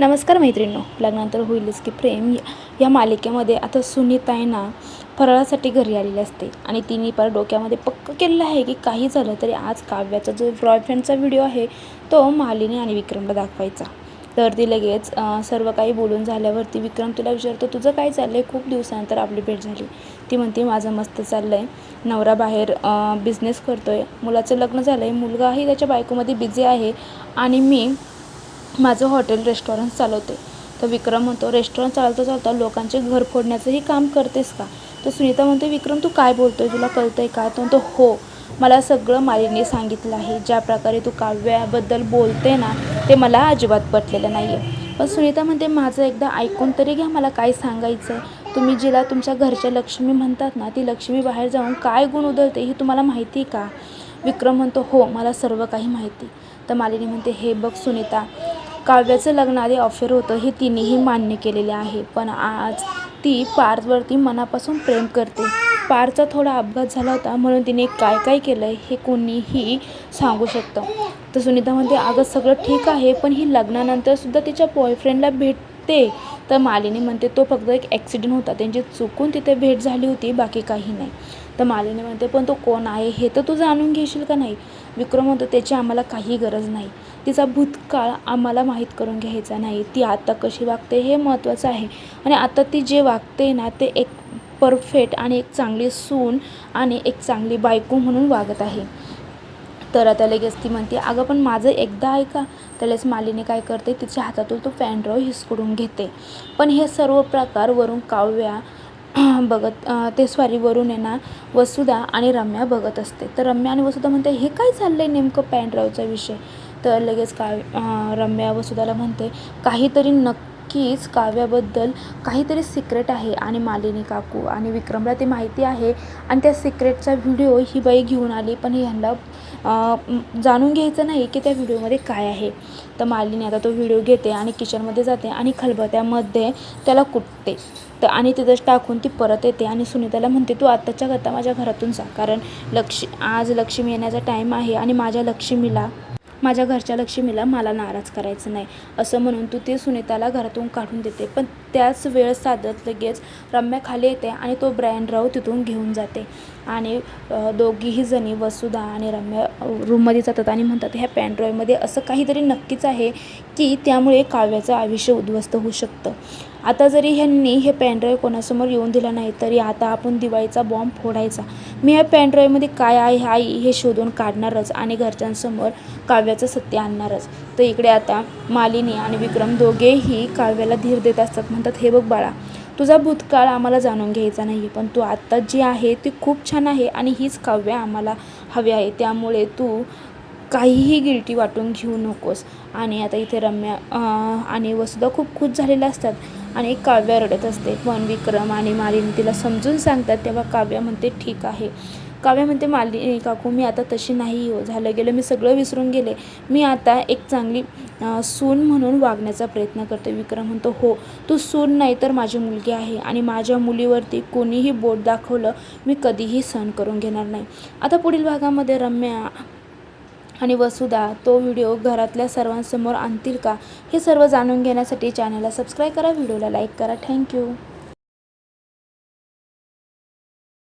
नमस्कार मैत्रिणींनो लग्नानंतर होईलच की प्रेम. या- मालिकेमध्ये आता सुनीताईना फराळासाठी घरी आलेली असते आणि तिने पर डोक्यामध्ये पक्क केलेलं आहे की काही झालं तरी आज काव्याचा जो बॉयफ्रेंडचा व्हिडिओ आहे तो मालिनी आणि विक्रमला दाखवायचा. तर ती लगेच सर्व काही बोलून झाल्यावरती विक्रम तिला विचारतो तुझं काय चाललं आहे खूप दिवसानंतर आपली भेट झाली. ती म्हणते माझं मस्त चाललं आहे नवरा बाहेर बिझनेस करतो आहे मुलाचं लग्न झालं आहे मुलगाही त्याच्या बायकोमध्ये बिझी आहे आणि मी माझं हॉटेल रेस्टॉरंट चालवते. तर विक्रम म्हणतो रेस्टॉरंट चालवता चालता लोकांचे घर फोडण्याचंही काम करतेस का? तर सुनीता म्हणते विक्रम तू काय बोलतो आहे तुला कळतंय का? तो म्हणतो हो मला सगळं मालिनी सांगितलं आहे. ज्या प्रकारे तू काव्याबद्दल बोलते ना ते मला अजिबात पटलेलं नाही आहे पण सुनीता म्हणते माझं एकदा ऐकून तरी घ्या मला काय सांगायचं आहे तुम्ही जिला तुमच्या घरच्या लक्ष्मी म्हणतात ना ती लक्ष्मी बाहेर जाऊन काय गुण उधळते हे तुम्हाला माहिती आहे का? विक्रम म्हणतो हो मला सर्व काही माहिती. तर मालिनी म्हणते हे बघ सुनीता काव्याचं लग्न आधी अफेअर होतं हे तिनेही मान्य केलेले आहे. पण आज ती पार्थवरती मनापासून प्रेम करते. पारचा थोडा अपघात झाला होता म्हणून तिने काय काय केलं आहे हे कोणीही सांगू शकतं. तर सुनीता म्हणते अगं सगळं ठीक आहे पण ही लग्नानंतरसुद्धा तिच्या बॉयफ्रेंडला भेटते. तर मालिनी म्हणते तो फक्त एक ॲक्सिडेंट होता. त्यांची चुकून तिथे भेट झाली होती बाकी काही नाही. तर मालिनी म्हणते पण तो कोण आहे? हे तर तू जाणून घेशील का नाही? विक्रम म्हणतो त्याची आम्हाला काही गरज नाही. तिचा भूतकाळ आम्हाला माहीत करून घ्यायचा नाही. ती आता कशी वागते हे महत्त्वाचं आहे. आणि आता ती जे वागते ना ते एक परफेक्ट आणि एक चांगली सून आणि एक चांगली बायको म्हणून वागत आहे. तर आता लगेच ती म्हणते अगं पण माझं एकदा ऐका. त्यालाच मालिनी काय करते तिच्या हातातून तो फॅनड्रॉ हिसकडून घेते. पण हे सर्व प्रकार वरून काव्या बघत ते स्वारीवरून वरून आहे ना वसुधा आणि रम्या बघत असते. तर रम्या आणि वसुधा म्हणते हे काय चाललं आहे नेमकं पॅन्ड्रावचा विषय? तर लगेच काव्य रम्या वसुधाला म्हणते काहीतरी नक्कीच काव्याबद्दल काहीतरी सिक्रेट आहे आणि मालिनी काकू आणि विक्रमला ते माहिती आहे आणि त्या सिक्रेटचा व्हिडिओ ही बाई घेऊन आली पण ह्यांना जाणून घ्यायचं नाही की त्या व्हिडिओमध्ये काय आहे. तर मालिनी आता तो व्हिडिओ घेते आणि किचनमध्ये जाते आणि खलबत्यामध्ये त्याला कुटते. तर आणि तिथंच टाकून ती परत येते आणि सुनीताला म्हणते तू आत्ताच्या करता माझ्या घरातून जा. कारण लक्ष आज लक्ष्मी येण्याचा टाईम आहे आणि माझ्या लक्ष्मीला माझ्या घरच्या लक्ष्मीला मला नाराज करायचं नाही. असं म्हणून तू ते सुनीताला घरातून काढून देते. पण त्याच वेळ साधत लगेच रम्या खाली येते आणि तो ब्रँडराव तिथून घेऊन जाते. आणि दोघीही जणी वसुधा आणि रम्या रूममध्ये जातात आणि म्हणतात ह्या पॅन्ड्रॉयमध्ये असं काहीतरी नक्कीच आहे की त्यामुळे काव्याचं आयुष्य उद्ध्वस्त होऊ शकतं. आता जरी ह्यांनी हे पॅन्ड्रॉय कोणासमोर येऊन दिला नाही तरी आता आपण दिवाळीचा बॉम्ब फोडायचा. मी ह्या पॅन्ड्रॉयमध्ये काय आहे आई हे शोधून काढणारच आणि घरच्यांसमोर काव्याचं सत्य आणणारच. तर इकडे आता मालिनी आणि विक्रम दोघेही काव्याला धीर देत असतात. म्हणतात हे बघ बाळा तुझा भूतकाळ आम्हाला जाणून घ्यायचा नाही आहे पण तू आत्ता जी आहे ती खूप छान आहे आणि हीच काव्य आम्हाला हवी आहे. त्यामुळे तू काहीही गिल्टी वाटून घेऊ नकोस. आणि आता इथे रम्या आणि वसुधा खूप खुश झालेल्या असतात आणि काव्या रडत असते. पण विक्रम आणि मालिनी तिला समजून सांगतात तेव्हा काव्या म्हणते ठीक आहे. काव्या म्हणते मालिनी काकू मी आता तशी नाही हो. झालं गेलं मी सगळं विसरून गेले. मी आता एक चांगली सून म्हणून वागण्याचा प्रयत्न करते. विक्रम म्हणतो हो तू सून नाही तर माझी मुलगी आहे. आणि माझ्या मुलीवरती कोणीही बोट दाखवलं मी कधीही सहन करून घेणार नाही. आता पुढील भागामध्ये रम्या आणि वसुधा तो व्हिडिओ घरातल्या सर्वांसमोर आणतील का? हे सर्व जाणून घेण्यासाठी चॅनलला सबस्क्राईब करा व्हिडिओला लाईक करा. थँक्यू